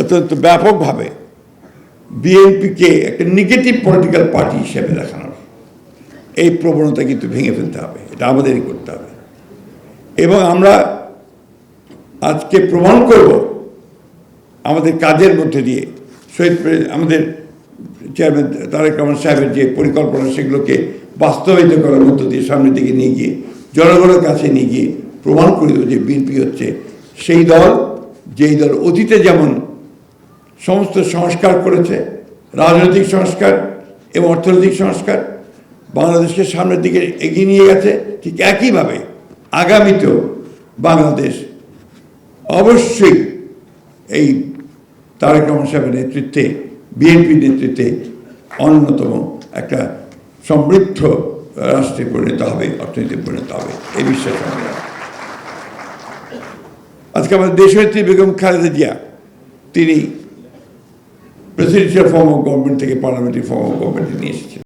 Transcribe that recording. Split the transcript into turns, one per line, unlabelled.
অত্যন্ত ব্যাপকভাবে বিএনপিকে একটা নেগেটিভ পলিটিক্যাল পার্টি হিসেবে দেখানোর এই প্রবণতা কিন্তু ভেঙে ফেলতে হবে, এটা আমাদেরই করতে হবে। এবং আমরা আজকে প্রমাণ করব আমাদের কাজের মধ্যে দিয়ে, শহীদ আমাদের চেয়ারম্যান তারেক রহমান সাহেবের যে পরিকল্পনা, সেগুলোকে বাস্তবায়িত করার মধ্য দিয়ে সামনের দিকে নিয়ে গিয়ে, জনগণের কাছে নিয়ে গিয়ে প্রমাণ করে দেবো যে বিএনপি হচ্ছে সেই দল, যেই দল অতীতে যেমন সমস্ত সংস্কার করেছে, রাজনৈতিক সংস্কার এবং অর্থনৈতিক সংস্কার। বাংলাদেশকে সামনের দিকে এগিয়ে নিয়ে গেছে, ঠিক একইভাবে আগামীতেও বাংলাদেশ অবশ্যই এই তারেক রহমান সাহেবের নেতৃত্বে বিএনপির নেতৃত্বে অন্যতম একটা সমৃদ্ধ রাষ্ট্রে পরিণত হবে, অর্থনীতিতে পরিণত হবে, এই বিশ্বাস আজকে আমাদের দেশনেত্রী বেগম খালেদা জিয়া, তিনি প্রেসিডেন্সিয়াল ফর্ম অফ গভর্নমেন্ট থেকে পার্লামেন্টারি ফর্ম অফ গভর্নমেন্টে নিয়ে এসেছেন